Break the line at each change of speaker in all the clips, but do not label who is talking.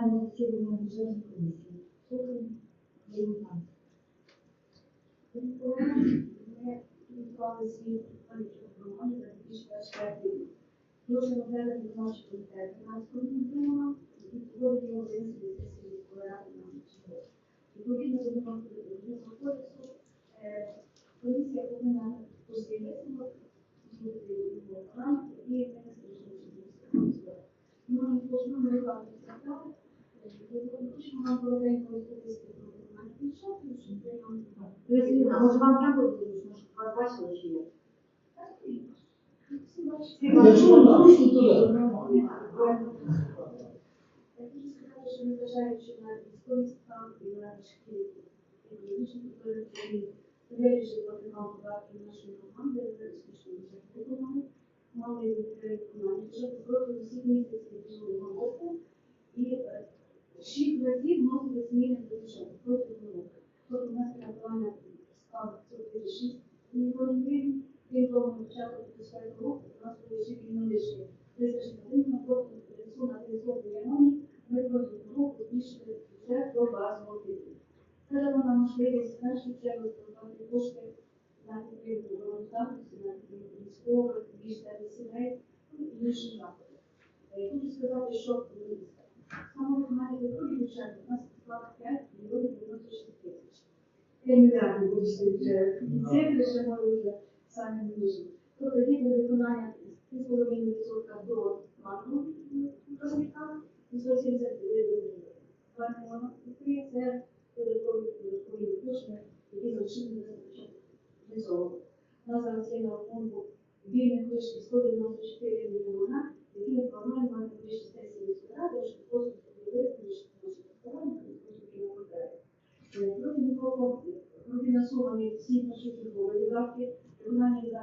ramię siedmiu drzew komisji. Słucham
wyjmucha. Policy Polityków Rumunii za 2024 Dużo modelów wnosi do tego, a skutkiem tego wpływu nie obecnie decyzji deklaratu na życie. I powinno do eu kodeksu Komisja powinna de i Ministerstwo Środowiska. Mamy poszczególne
wypadki а може вам так буде зручно, щоб вас бачили,
всі бачать.
Якщо ви зручно, то
Я? хочу сказати, що незважаючи на військовий стан і на важкі економічні проблеми, вирішили отримав податки нашої команди, успішно вже виконали. Мали виконання вже протягом всіх місяців минулого року і е, шість разів вносили зміни до бюджету протягом року. Тобто у нас фінансування стало 46 мільйонів гривень. Крім того, на початку 25 року у нас були ще вільно лише 361 на тобто перенесу на 900 мільйонів. Ми протягом року збільшили бюджет до базового рівня. Це дало нам можливість в першу чергу спонукати кошти на підтримку обороноздатності, на підтримку військових, більш сімей ну, і заходи. Е, Хочу сказати, що е, доходів бюджету у нас склало 5 мільйонів 96 тисяч. 5 мільярдів вибачте, вже цифри ще ми вже самі не можемо. Тобто є виконання 3,5% до платного показника, і 172 мільйона. І це додаткові додаткові кошти, які залишили на початку цього. У нас зараз є на рахунку вільних коштів 194 мільйона, які ми плануємо мати ближче сесії міської ради, щоб просто поділити між нашими сторонами і потім його потреб. Протягом року профінансовані всі першочергові видатки,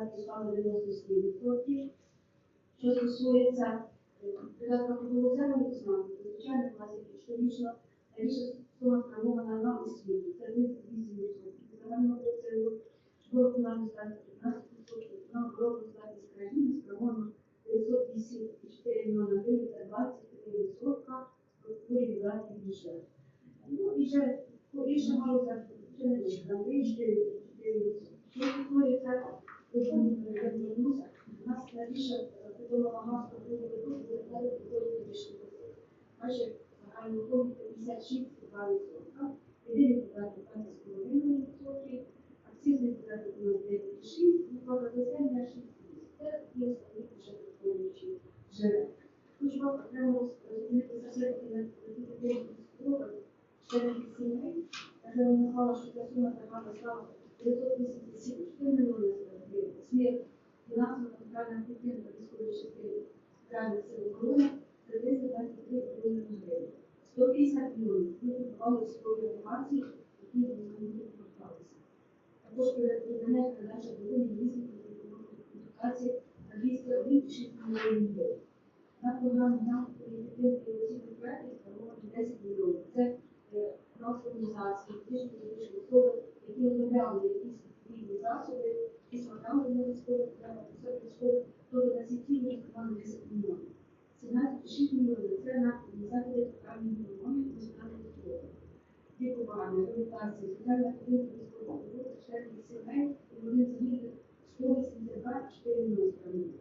видатків стало 97%. Що стосується видатка продовольцевої знати, то звичайно у нас є щорічно найбільша сума спрямована на освіту, це 38%. Загального обсягу виконання здатності 15%, на оборону здатність країни спрямовано 908,4 мільйона гривень, це 23% структурі видатків бюджету. Ну і ще по іншим галузям, ще не там вищі, що стосується вернуся, у нас найбільше далі підходити більше. Наші загальні виходи 56,2%, єдиний податок 20,5%, акцизний податок у нас 9,6%, виплата за земля 6%. Це є основні бюджети виконуючі джерела. Хочу вам окремо розуміти за все-таки на такі військових, членів сімей, я вже назвала, що ця сума така стала 987 мільйони гривень. Смерть фінансово матеріальна підтримка військової частини Збройних сил оборони це 323 мільйони гривень. 150 мільйонів ми готували військові операції, які поверталися. Також передання передача доволі різних комунікацій на 206 мільйонів гривень. На програму нам підтримки осіб проєктів спрямовано 10 мільйонів. Це е, трансформізації, фізичні фізичні особи, які розробляли якісь засоби, і складали на військових програмах, все військових, тобто на ці цілі відкривали 10 мільйонів. 17,6 мільйонів це на заходи програмні економії національної безпеки. Лікування, реабілітація, соціальна підтримка військових роботи, членів сімей, і вони замінили 182,4 мільйони спрямовані.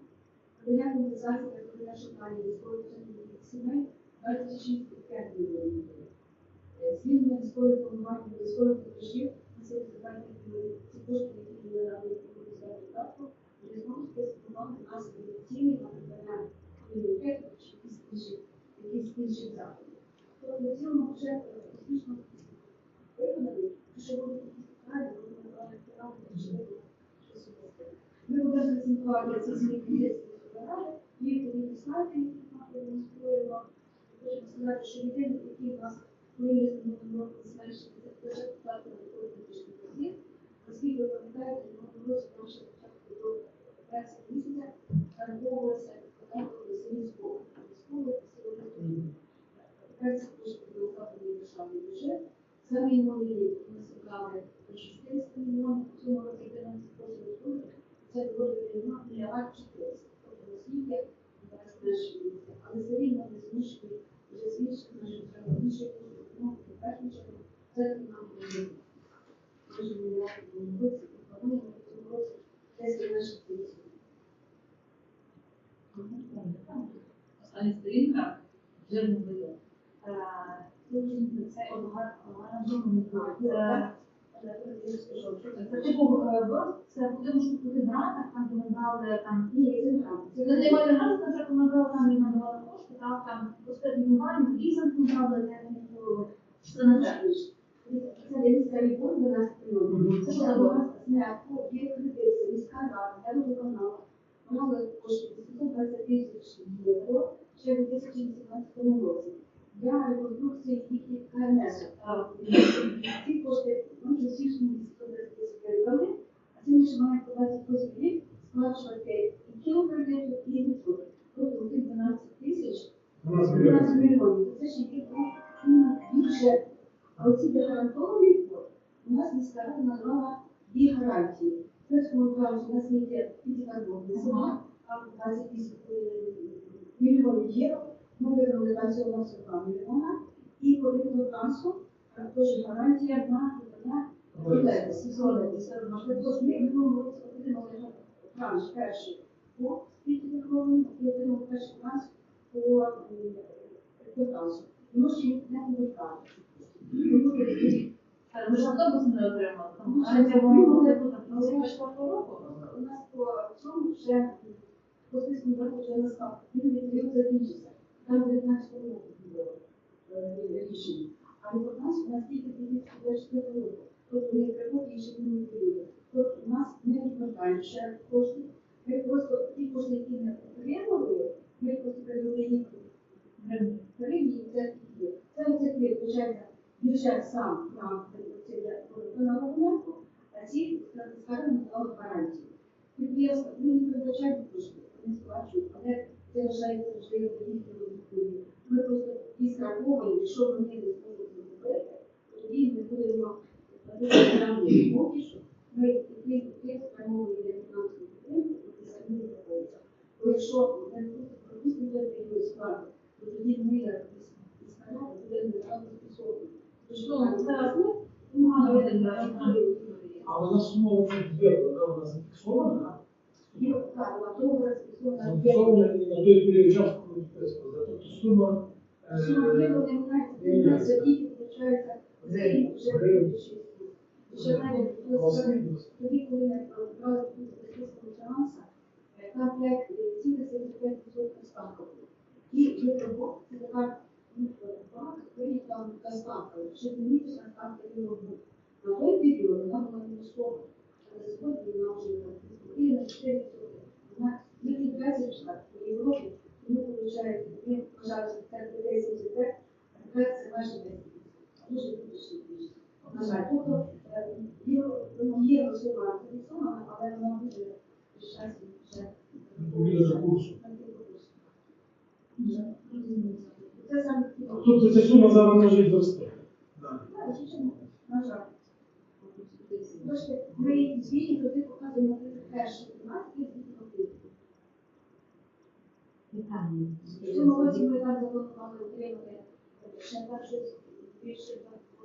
Надання компенсації та виконання шукання військових членів сімей 26,5 мільйонів гривень. Е, Звільнення військових формувань до військових товаришів на 75 мільйонів. Ці кошти, які були надані за додатку, вже знову специфікували нас цілі на придбання імунітету чи якісь інші, якісь інші заходи. Тобто в цілому вже е, успішно виконаний, що буде питання, вони набрали фінал, що щось обов'язково. Ми будемо презентувати ці зміни комітетської ради, є відповідні слайди, які ми демонструємо. Хочемо сказати, що єдиний, який у нас виїзд минулого року зменшити, це плата на політичних осіб, оскільки ви пам'ятаєте, минулого року наше до вересня місяця до сільського військових силових. Тепер це кошти в державний бюджет. За минулий рік ми зібрали 400 мільйонів, в цьому році 11 років це доволі мільярд 400. Тобто наскільки зараз наші місця. Але все рівно не змушені вже збільшити наше
вже не буде. Е, Це організований Це типу е, борг, це будемо шукати грантах, там де ми там. Це не немає гранту, це вже ми там і надавали кошти, так, там розтермінування, лізинг ми я не знаю, що це.
Це не місцевий фонд, до.
Це що
що
таке?
до є кредит, міська рада, я виконала. Мали кошти 820 тисяч євро ще в 2018 році. Для реконструкції їхніх КНС. Ці 22 мільйона. І по трансу теж гарантія на надання проблеми, сезонності. Тобто ми в отримали транш перший по підкарбованому і отримали перший транш по. Ну, не публікали.
Ми ж автобус не отримали, там
Ну, це було,
буде
але
там
це
з четвертого року.
У нас по цьому вже по списку вже настав. Він відповів закінчився. Там 19 року було е, рішення. А нас у нас тільки 2024 року. Тобто ми приходять ще не відповіли. Тобто у нас не відповідають ще кошти. Ми просто ті кошти, які ми отримали, ми просто перевели їх і це є. Це оце виходить, бюджет сам нам це виконав рахунку, а ці скажімо, надавали гарантії. Підприємства ну, не передбачають кошти, вони сплачують, але це вважається важливо для їхнього розуміння. Ми просто і страховані, якщо вони не зможуть зробити, то тоді ми будемо платити поки що. Ми і підприємства спрямовуємо для фінансової підтримки, і самі знаходяться. Бо якщо ми пропустимо той період сплати, то тоді ми як міська будемо відразу способні.
Ну, зараз ми допомагали один раз.
А у нас сума є, вона у нас зафіксована.
Так, на того
Зафіксована і на той період часу, коли. Тобто сума е,
не міняється, це тільки включається вже. Ще навіть тоді, коли ми брали списку фінанса, там 5,75% ставка була. І Євробок, це така ну, банк, який там така ставка, ще місячна ставка Євробок. На той період вона була мінусова, сьогодні вона вже на 4%. Вона не підвезена в Європі, тому виходить, ми вважали, що це буде 75, а тепер це майже 10 Дуже критичні більше. На жаль, тобто євро сума зафіксована, але вона буде з вже
Тобто ця сума зараз може і зрости.
Так, звичайно, на жаль. Бачите, ми звіті тоді показуємо на 31 15 звіті В цьому році ми так запланували отримати ще так щось більше 2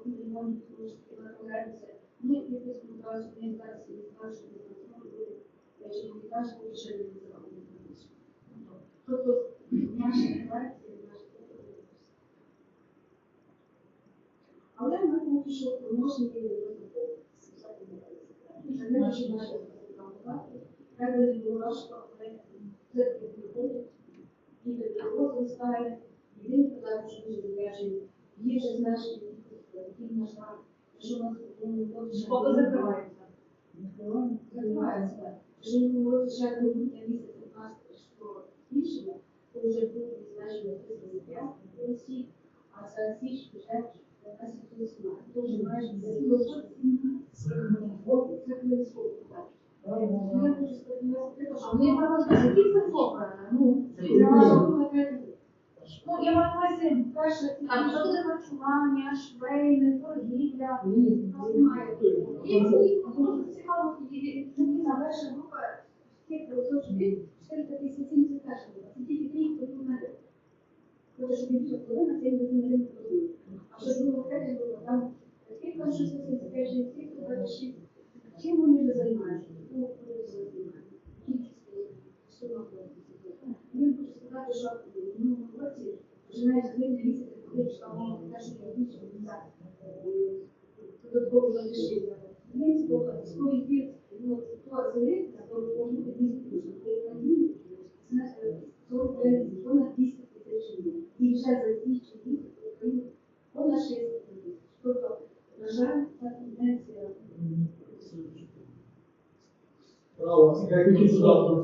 мільйонів, тому що треба повернутися. Ми підписуємо одразу, ми зараз і скажемо, що ми буде, якщо ми кажемо, ми ще не зробимо. Тобто, наші. Це не наші наші. Як не було важко, але це приходить. І підроботи зростає. Єдине питання, що дуже зв'яжені, є вже значні які можна, що нас ну,
Поки закривається.
Закривається. Вже ми році ще до грудня місяця 15 що збільшено, то вже буде значено 305 осіб, а за січ вже 15 То вже майже. Я хочу сказати,
А ми просто які це цифри? Ну, ну, я маю на увазі,
Перше,
там буде харчування, швейне, торгівля.
нас немає.
І ці, ну, цікаво, і-
Ні, перша група тих 500 чоловік, 457 це перша група. Це тільки три, хто. Тобто, що більше половина це не розуміє. А що друга третя група, там тих, хто 675 чоловік, тих, хто 26. Чим вони займаються? Ну, вони займаються. Кількість сума. Він хочу сказати, що в минулому році місяця, мова додатково військовий ну, то зелень, то може бути 200 тисяч, коли це 49 понад 200 тисяч людей. І вже за ці часи в понад 60 тисяч. Тобто, на жаль, ця тенденція
Право, це як які додатки світати.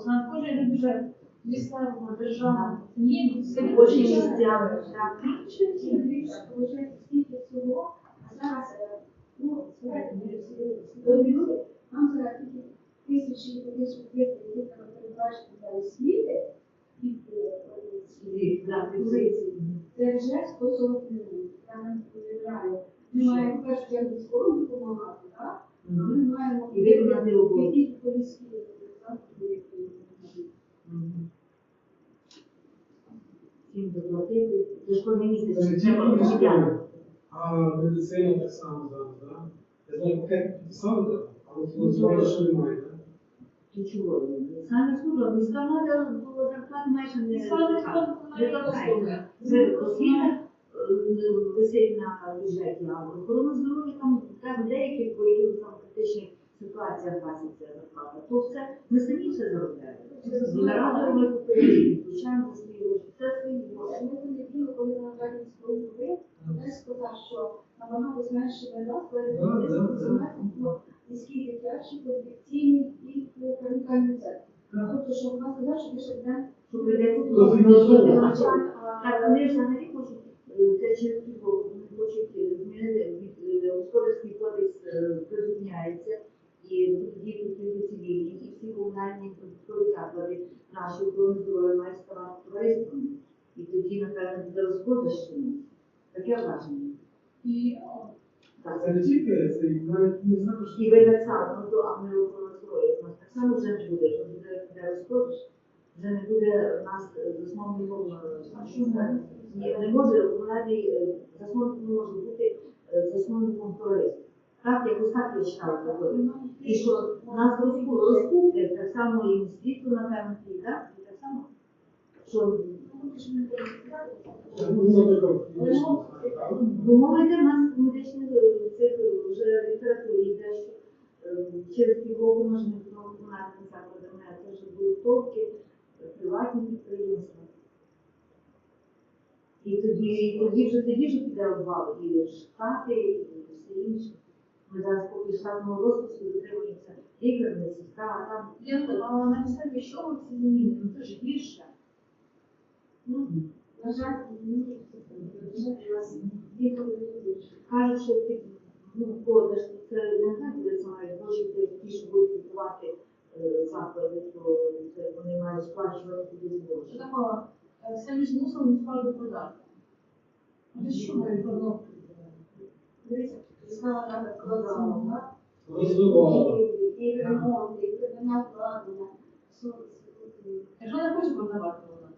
Це просто надходження бюджет місцевого державного ні, це
Робочі
робочі
місця.
місця.
Більше, більше, виходить, скільки всього, а зараз, е, ну, знаєте, ми всі свідомі люди, нам зараз тільки тисячі тисячі тисячі, які треба передбачити для освіти, від е, позиції, це вже 140 мільйонів. Я не уявляю. Ми маємо першу чергу військовим допомагати, так? Ми маємо
І виконати роботу.
які поліські заходи, які
Всім доплатити. Це ж треба
тільки
вчителям.
військові, а медицина так само зараз, так? Я знаю, підписали, так? але фінансування ще немає, так?
То чого? Саме служба, міська рада до зарплати майже не
послуги.
Це освіта е, висить на бюджеті, а охорона здоров'я там так деякі, по там критичних ситуаціях платиться зарплата. То все ми самі все заробляємо. Рада ми купуємо, включаємо свої гроші. Це гроші.
Ми в неділю, коли на радіо він сказав, що набагато і. Тобто, що вона сказала, що більше
Що. Так, вони взагалі хочуть, е, це через півроку, вони хочуть е, змінити від е, господарський кодекс е, призупиняється, і будуть діти тільки цивільні, і всі комунальні продуктові заклади наші охорони здоров'я мають ставати товариствами. І тоді, напевно, буде розпродаж тому. Таке враження.
І о,
Так.
Це не тільки, це і навіть не знаю, що
І ви так само, ну то а ми охорона здоров'я, у нас так само вже не буде, що буде буде розпродаж, не буде у нас е, засновником. не може комунальний е, засновник не може бути е, засновником товариства. Так, якось так я читала такої. І що нас розкуплять, так само і світло, напевно, і так, і так само. Що
ну,
мова йде в нас медичних цих вже літературі йде, що через півроку може не бути комунальними а це вже будуть товки, е, приватні підприємства. І тоді, і тоді вже тоді вже піде обвал, і штати, і все інше. Ми зараз поки штатного розпису дотримуємося лікар, медсестра, а там
я а на місцеві що ці зміни? Ну це ж гірше.
Ну, на жаль, ні, на жаль, у нас ніколи не
кажуть, що ти ну, продаж, це не знаю, де мають гроші, де ті, що будуть е, заклади, то вони мають сплачувати
Що
гроші.
такого? Е, Самі змусили справді продати. А ти що ви продав?
Дивіться, сказала рада кладала, так? І ремонт, і придбання обладнання,
Якщо не хоче продавати вона.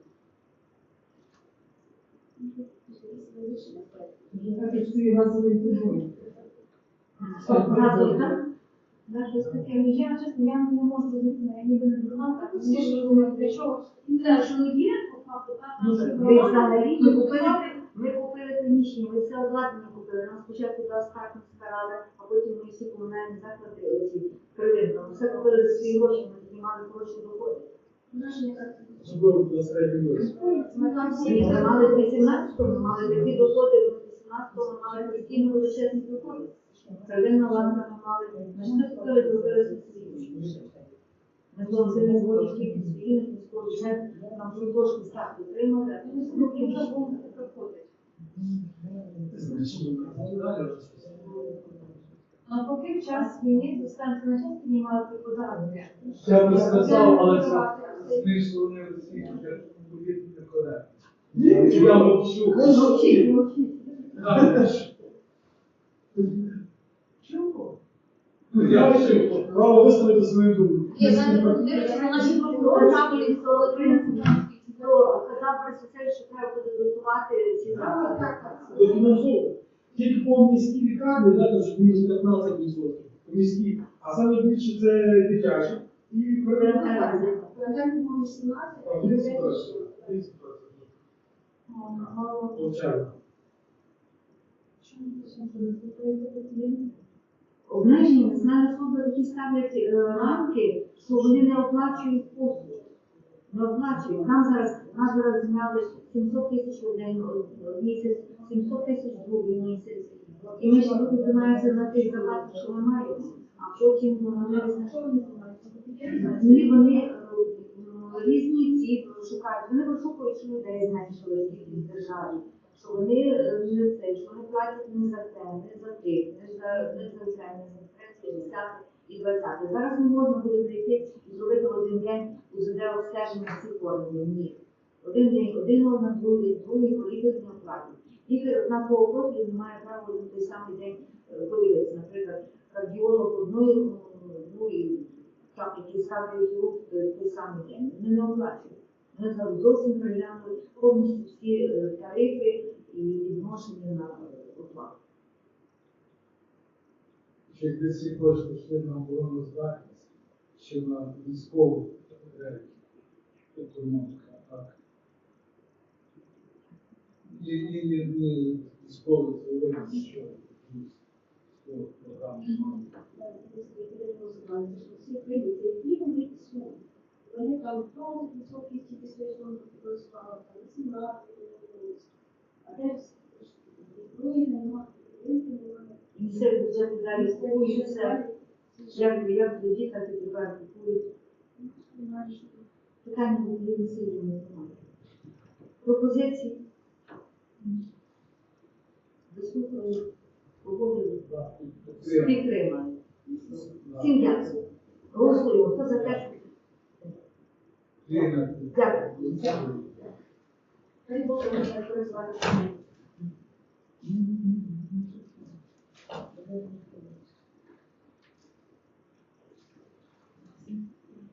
Це ж газові прибори.
Разом, так? Да, щось таке.
Я, чесно, я не можу зрозуміти, я ніби не дурна, так всі ж розуміють, для чого. Не знаю, що є, по факту, так,
Ну,
наші
ви взагалі ми купили, ми купили приміщення, ми все обладнання купили. Нам спочатку дала Скарпинська рада, а потім ми всі комунальні заклади ці приватно. Все купили за свої гроші, ми тоді мали хороші доходи.
Рівні.
Ні, Ми мали 18-му, ми мали такі доходи, 18-му ми мали постійно величезні доходи. Первинна влада ми мали, ми ж не зробили субсидії. Ми зробили згодів тільки цивільних міського бюджету, нам вже трошки став підтримали, а
Ну,
потім
ну,
вже
було не проходить. А поки в час війни станція на час піднімали податки.
Я би сказав, але це смішно не всі вже повірте некоректно. Я мовчу.
Мовчіть, мовчіть.
Я мовчу. Право висловити свою думку.
Я дивлюся на наші програмі,
То казав пресоцей, що треба буде дотувати ці заклади.
Тільки по міській лікарні, да, то ж мінус 15%. По міській. А саме більше це дитячі. І
Перевертається.
Передати було 18,
А,
і
30%.
36.
30%. Овчарка.
Обмеження національна служба такі ставлять е, рамки, що вони не оплачують послуг. Не оплачують. Нам зараз, нас зараз зняли 700 тисяч в один е, місяць, 700 тисяч в другий місяць. І ми ще тут тримаємося на тих зарплатах, що ми маємо. А потім вони. Ні, вони е, різні ці шукають. Вони розшукують, що людей зменшили в державі. Що вони не це, що вони платять не за те, не за тих, не за не за не за третє, десяте і двадцяте. Зараз не можна буде прийти і зробити один день УЗД обстеження всіх органів. Ні. Один день, один орган, другий, другий, лікар не оплатить. Лікар однакового профілю не має права в той самий день е, подивитися. Наприклад, кардіолог одної, ну і так, які ставлять рук е, той самий день. Вони не оплачують. Ми зовсім переглянули повністю всі е, тарифи і відношення на е, оплату.
Чи десь ці кошти йшли на оборону здатність, чи на військову економіка, так? І, і, і, і військові заводи, що військові програми немає.
Всі прийняті, які вони існують. Вони там 20% тільки своєї суми використали, там 18 Немає.
Місцеві бюджети далі купуються. Як, як тоді, так і тепер купують. Питання в Україні сильно немає. Пропозиції? Дослухали, погодили, підтримали. Всім дякую. Голосуємо. Хто за те? Дякую.
Хай Бог може користуватися.